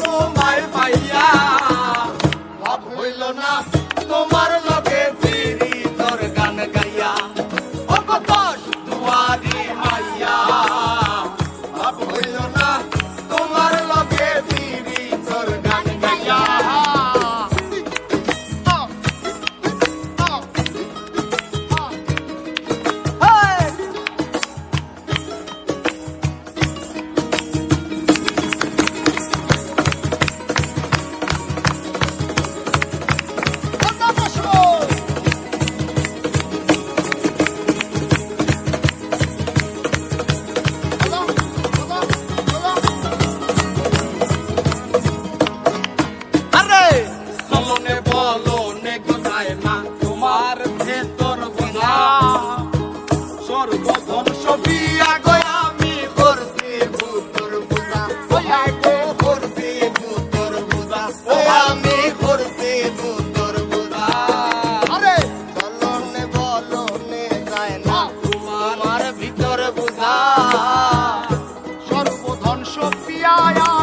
তোমায় পাইয়া ভাব হইল না। 哎呀呀。